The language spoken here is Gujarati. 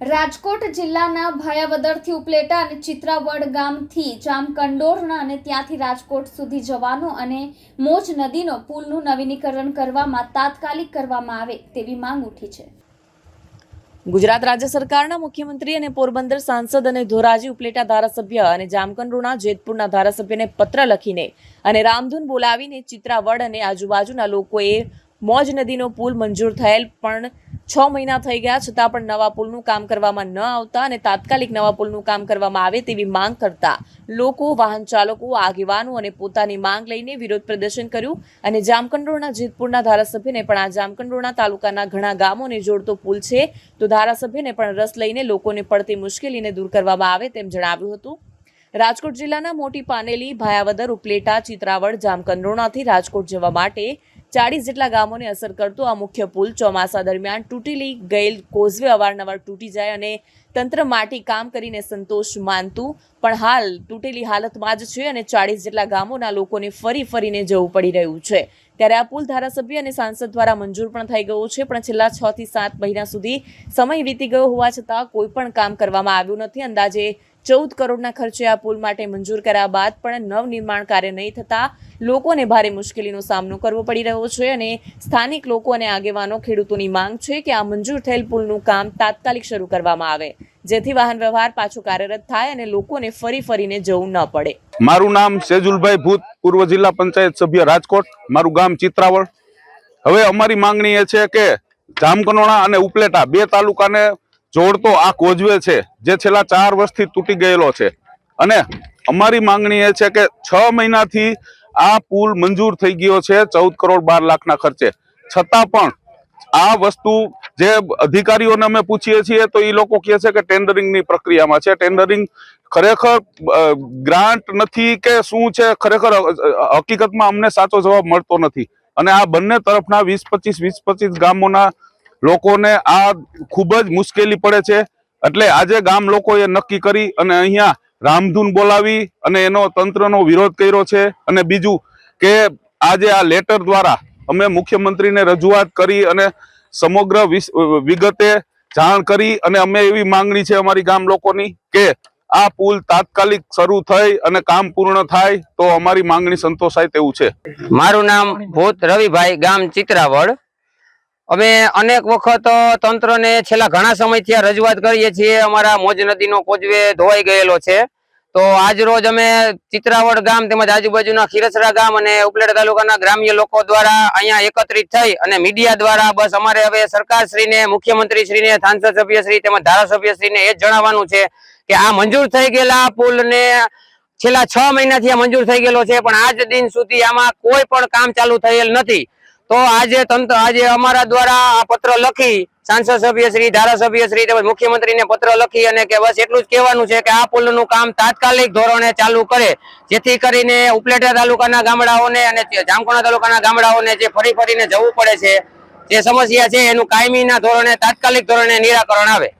રાજકોટ જિલ્લાના ભાયાવદરથી ઉપલેટા અને ચિત્રાવડ ગામથી જામકંડોરના અને ત્યાંથી રાજકોટ સુધી જવાનો અને મોજ નદીનો પુલનું નવીનીકરણ કરવામાં તાત્કાલિક કરવામાં આવે તેવી માંગ ઉઠી છે. ગુજરાત રાજ્ય સરકારના મુખ્યમંત્રી અને પોરબંદર સાંસદ અને ધોરાજી ઉપલેટા ધારાસભ્ય અને જામકંડોરના જેતપુરના ધારાસભ્યને પત્ર લખીને અને રામધૂન બોલાવીને ચિત્રાવડ અને આજુબાજુના લોકોએ મોજ નદીનો પુલ મંજૂર થયેલ પણ છ મહિના થઈ ગયા છતાં પણ નવા પુલનું કામ કરવામાં ન આવતા અને તાત્કાલિક નવા પુલનું કામ કરવામાં આવે તેવી માંગ કરતા લોકો, વાહન ચાલકો, આગેવાનો અને પોતાની માંગ લઈને વિરોધ પ્રદર્શન કર્યું અને જામકંડોળના જેતપુરના ધારાસભ્યને પણ આ જામકંડોળના તાલુકાના ઘણા ગામોને જોડતો પુલ છે. તો ધારાસભ્યને પણ રસ લઈને લોકોને પડતી મુશ્કેલીને દૂર કરવામાં આવે તેમ જણાવ્યું હતું. રાજકોટ જિલ્લાના મોટી પાનેલી, ભાયાવદર, ઉપલેટા, ચિત્રાવડ જામકંડોળાથી રાજકોટ જવા માટે ચાળીસ જેટલા ગામોને અસર કરતો આ મુખ્ય પુલ ચોમાસા દરમિયાન તૂટેલી ગયેલ કોઝવે અવારનવાર તૂટી જાય અને તંત્ર માટી કામ કરીને સંતોષ માનતું પણ હાલ તૂટેલી હાલતમાં જ છે અને ચાળીસ જેટલા ગામોના લોકોને ફરી ફરીને જવું પડી રહ્યું છે. ત્યારે આ પુલ ધારાસભ્ય અને સાંસદ દ્વારા મંજૂર પણ થઈ ગયો છે, પણ છેલ્લા છ થી સાત મહિના સુધી સમય વીતી ગયો હોવા છતાં કોઈ પણ કામ કરવામાં આવ્યું નથી. અંદાજે ચૌદ કરોડના ખર્ચે આ પુલ માટે મંજૂર કર્યા બાદ પણ નવનિર્માણ કાર્ય નહીં થતાં લોકોને ભારે મુશ્કેલીનો સામનો કરવો પડી રહ્યો છે અને સ્થાનિક લોકો અને આગેવાનો ખેડૂતોની માંગ છે કે આ મંજૂર થયેલ પુલનું કામ તાત્કાલિક શરૂ કરવામાં આવે, જેથી વાહન વ્યવહાર પાછો કાર્યરત થાય અને લોકોને ફરી ફરીને જવું ન પડે. મારું નામ સેજુલભાઈ ભૂત, પૂર્વ જિલ્લા પંચાયત સભ્ય રાજકોટ. મારું ગામ ચિત્રાવળ. હવે અમારી માંગણી એ છે કે જામકનોણા અને ઉપલેટા બે તાલુકાને જોડતો આ કોઝવે છે, જે છેલ્લા ચાર વર્ષથી તૂટી ગયેલો છે. અને અમારી માંગણી એ છે કે છ મહિનાથી આ પુલ મંજૂર થઈ ગયો છે, ચૌદ કરોડ બાર લાખના ખર્ચે. છતાં પણ આ વસ્તુ જે અધિકારીઓને અમે પૂછીએ છીએ તો એ લોકો કહે છે કે ટેન્ડરિંગની પ્રક્રિયામાં છે. ટેન્ડરિંગ ખરેખર ગ્રાન્ટ નથી કે શું છે, ખરેખર હકીકતમાં અમને સાચો જવાબ મળતો નથી. અને આ બંને તરફના વીસ પચીસ વીસ પચીસ ગામોના લોકોને આ ખૂબ જ મુશ્કેલી પડે છે. એટલે આજે ગામ લોકોએ નક્કી કરી અને અહીંયા રામધૂન બોલાવી અને એનો તંત્રનો વિરોધ કર્યો છે. અને બીજું કે આજે આ લેટર દ્વારા અમે મુખ્યમંત્રીને રજૂઆત કરી અને સમગ્ર વિગતે જાણ કરી અને અમે એવી માંગણી છે અમારી ગામ લોકોની કે આ પુલ તાત્કાલિક શરૂ થઈ અને કામ પૂર્ણ થાય તો અમારી માંગણી સંતોષાય તેવું છે. મારું નામ ભૂત રવિભાઈ, ગામ ચિત્રાવડ. અમે અનેક વખત તંત્રને છેલ્લા ઘણા સમયથી આ રજૂઆત કરીએ છીએ. અમારા મોજ નદીનો કોજવે ધોવાઈ ગયેલો છે. તો આજ રોજ અમે ચિત્રાવડ ગામ તેમજ આજુબાજુના ખીરસરા ગામ અને ઉપલેટા તાલુકાના ગ્રામ્ય લોકો દ્વારા અહીંયા એકત્રિત થઈ અને મીડિયા દ્વારા બસ અમારે હવે સરકારશ્રીને, મુખ્યમંત્રીશ્રીને સાંસદ સભ્યશ્રી તેમજ ધારાસભ્યશ્રીને એ જ જણાવવાનું છે કે આ મંજૂર થઈ ગયેલા પુલને છેલ્લા છ મહિનાથી આ મંજૂર થઈ ગયેલો છે. પણ આજ દિન સુધી આમાં કોઈ પણ કામ ચાલુ થયેલ નથી. તો આજે તંત્ર આજે અમારા દ્વારા આ પત્ર લખી સાંસદ સભ્ય શ્રી, ધારાસભ્ય શ્રી તેમજ મુખ્યમંત્રીને પત્ર લખી અને કે બસ એટલું જ કહેવાનું છે કે આ પુલનું કામ તાત્કાલિક ધોરણે ચાલુ કરે. જેથી કરીને ઉપલેટા તાલુકાના ગામડાઓને અને જામકોણા તાલુકાના ગામડાઓને જે ફરી ફરીને જવું પડે છે, જે સમસ્યા છે, એનું કાયમીના ધોરણે તાત્કાલિક ધોરણે નિરાકરણ આવે.